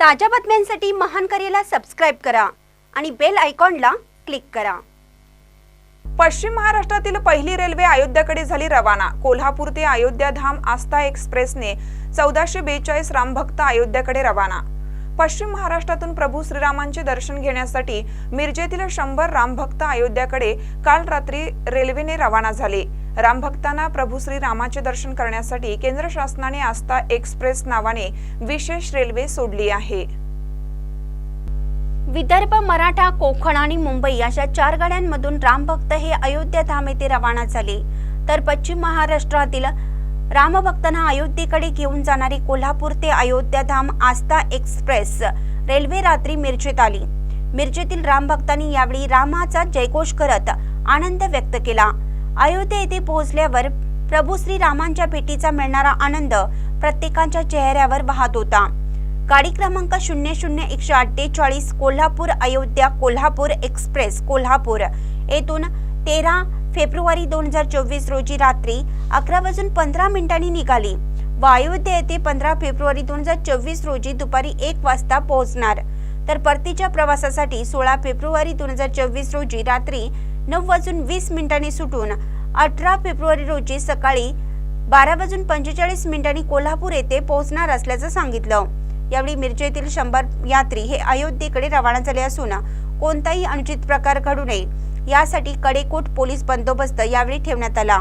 ताज्या बातम्यांसाठी महान करेला सबस्क्राईब करा आणि बेल आयकॉनला क्लिक करा. पश्चिम महाराष्ट्रातील पहिली रेल्वे अयोध्याकडे झाली रवाना. कोल्हापूर ते अयोध्या धाम आस्था एक्सप्रेसने चौदाशे बेचाळीस रामभक्त अयोध्याकडे रवाना. पश्चिम महाराष्ट्रातून प्रभू श्रीरामांचे दर्शन घेण्यासाठी मिरजेतील शंभर रामभक्त अयोध्याकडे काल रात्री रेल्वेने रवाना झाले. रामभक्तांना प्रभू श्रीरामाचे दर्शन करण्यासाठी केंद्र शासनाने आस्था एक्सप्रेस नावाने विशेष रेल्वे सोडली आहे. विदर्भ मराठा कोकण आणि मुंबई अशा चार गाड्यांमधून रामभक्त हे अयोध्या धाम येथे रवाना झाले. तर पश्चिम महाराष्ट्रातील रामभक्तांना अयोध्येकडे घेऊन जाणारी कोल्हापूर ते अयोध्या धाम आस्था एक्सप्रेस रेल्वे रात्री मिरजेत आली. मिरजेतील रामभक्तांनी यावेळी रामाचा जयघोष करत आनंद व्यक्त केला. अयोध्या येथे पोहोचल्यावर प्रभू श्री रामांच्या भेटीचा मिळणारा आनंद प्रत्येकाच्या चेहऱ्यावर वाहत होता. गाडी क्रमांक शून्य शून्य एकशे अठ्ठेचाळीस कोल्हापूर अयोध्या कोल्हापूर एक्सप्रेस कोल्हापूर येथून तेरा फेब्रुवारी दोन हजार चोवीस रोजी रात्री अकरा वाजून पंधरा मिनिटांनी निघाली. व अयोध्या येथे पंधरा फेब्रुवारी दोन हजार चोवीस रोजी दुपारी एक वाजता पोहोचणार. तर परतीच्या प्रवासासाठी सोळा फेब्रुवारी दोन हजार चोवीस रोजी रात्री नऊ वाजून वीस मिनिटांनी सुटून अठरा फेब्रुवारी रोजी सकाळी बारा वाजून पंचेचाळीस मिनिटांनी कोल्हापूर येथे पोहोचणार असल्याचं सांगितलं. यावेळी मिरजेतील शंभर यात्री हे अयोध्येकडे रवाना झाले असून कोणताही अनुचित प्रकार घडू नये. यासाठी कडेकोट पोलीस बंदोबस्त यावेळी ठेवण्यात आला.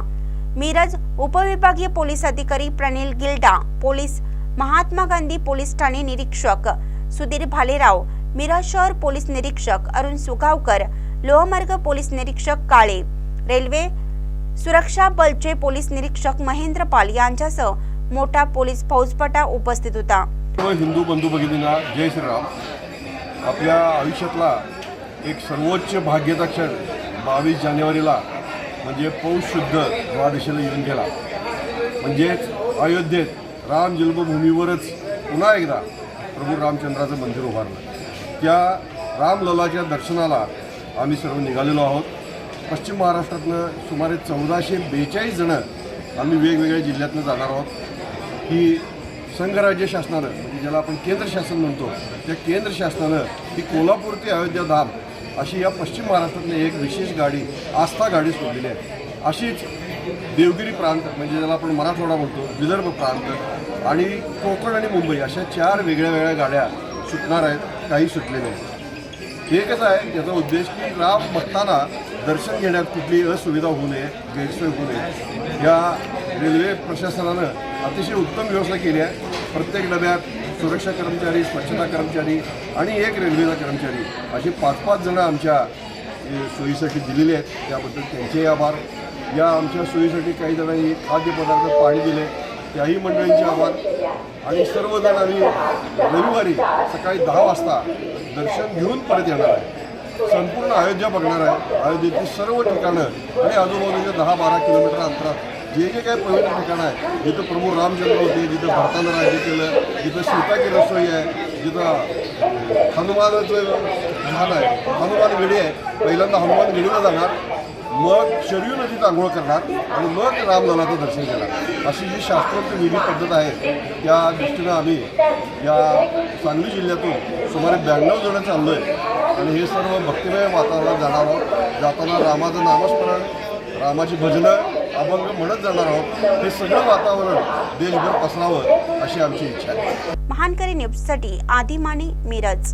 मिरज उपविभागीय पोलीस अधिकारी प्रणील गिल्डा पोलीस महात्मा गांधी पोलीस ठाणे निरीक्षक सुधीर भालेराव मिरज शहर पोलीस निरीक्षक अरुण सुगावकर लोहमार्ग पोलीस निरीक्षक काळे रेल्वे सुरक्षा बलचे पोलीस निरीक्षक महेंद्र पाल यांच्यासह मोठा पोलीस फौजपटा उपस्थित होता. हिंदू बंधू भगिनींना जय श्रीराम. आपल्या आयुष्यातला एक सर्वोच्च भाग्याचा क्षण बावीस जानेवारीला म्हणजे पौष शुद्ध द्वादशीला येऊन गेला. म्हणजेच अयोध्येत राम जन्मभूमीवरच पुन्हा एकदा प्रभू रामचंद्राचं मंदिर उभारलं. त्या रामललाच्या दर्शनाला आम्ही सर्व निघालेलो आहोत. पश्चिम महाराष्ट्रातनं सुमारे चौदाशे बेचाळीस जणं आम्ही वेगवेगळ्या जिल्ह्यातनं जाणार आहोत. ही संघराज्य शासनानं म्हणजे ज्याला आपण केंद्र शासन म्हणतो त्या केंद्र शासनानं ही कोल्हापूर ते अयोध्या धाम अशी या पश्चिम महाराष्ट्रातली एक विशेष गाडी आस्था गाडी सोडलेली आहे. अशीच देवगिरी प्रांत म्हणजे ज्याला आपण मराठवाडा म्हणतो विदर्भ प्रांत आणि कोकण आणि मुंबई अशा चार वेगळ्या वेगळ्या गाड्या सुटणार आहेत काही सुटलेल्या आहेत एकच आहे याचा उद्देश की राम भक्तांना दर्शन घेण्यात कुठली असुविधा होऊ नये गैरसोय होऊ नये. या रेल्वे प्रशासनानं अतिशय उत्तम व्यवस्था केली आहे. प्रत्येक डब्यात सुरक्षा कर्मचारी स्वच्छता कर्मचारी आणि एक रेल्वेचा कर्मचारी अशी पाच पाच जणं आमच्या सोयीसाठी दिलेले आहेत. त्याबद्दल त्यांचेही आभार. या आमच्या सोयीसाठी काही जणांनी खाद्यपदार्थ पाणी दिले. त्याही मंडळींचे आभार. आणि सर्वजण आम्ही रविवारी सकाळी दहा वाजता दर्शन घेऊन परत येणार आहे. संपूर्ण अयोध्या बघणार आहे. अयोध्येची सर्व ठिकाणं आणि आजूबाजूच्या दहा बारा किलोमीटर अंतरात जे जे काही पवित्र ठिकाण आहे जिथं प्रभू रामचंद्र होते जिथं भारतानं राज्य केलं जिथं सीता की रसोई आहे जिथं हनुमानाचं झाड आहे हनुमान गडी आहे पहिल्यांदा हनुमान गडीला जाणार मग शरयू नदीत आंघोळ करणार आणि मग रामललाचं दर्शन घेणार. अशी जी शास्त्रोक्त विधी पद्धत आहे त्या दृष्टीनं आम्ही या सांगली जिल्ह्यातून सुमारे ब्याण्णव जण चाललो आहे आणि हे सर्व भक्तिमय वातावरणात जाणार आहोत. जाताना रामाचं नामस्मरण रामाची भजनं अभंग म्हणत जाणार आहोत. हे सगळं वातावरण देशभर पसरावं अशी आमची इच्छा आहे. महानकरी न्यूजसाठी आदिमाने मिरज.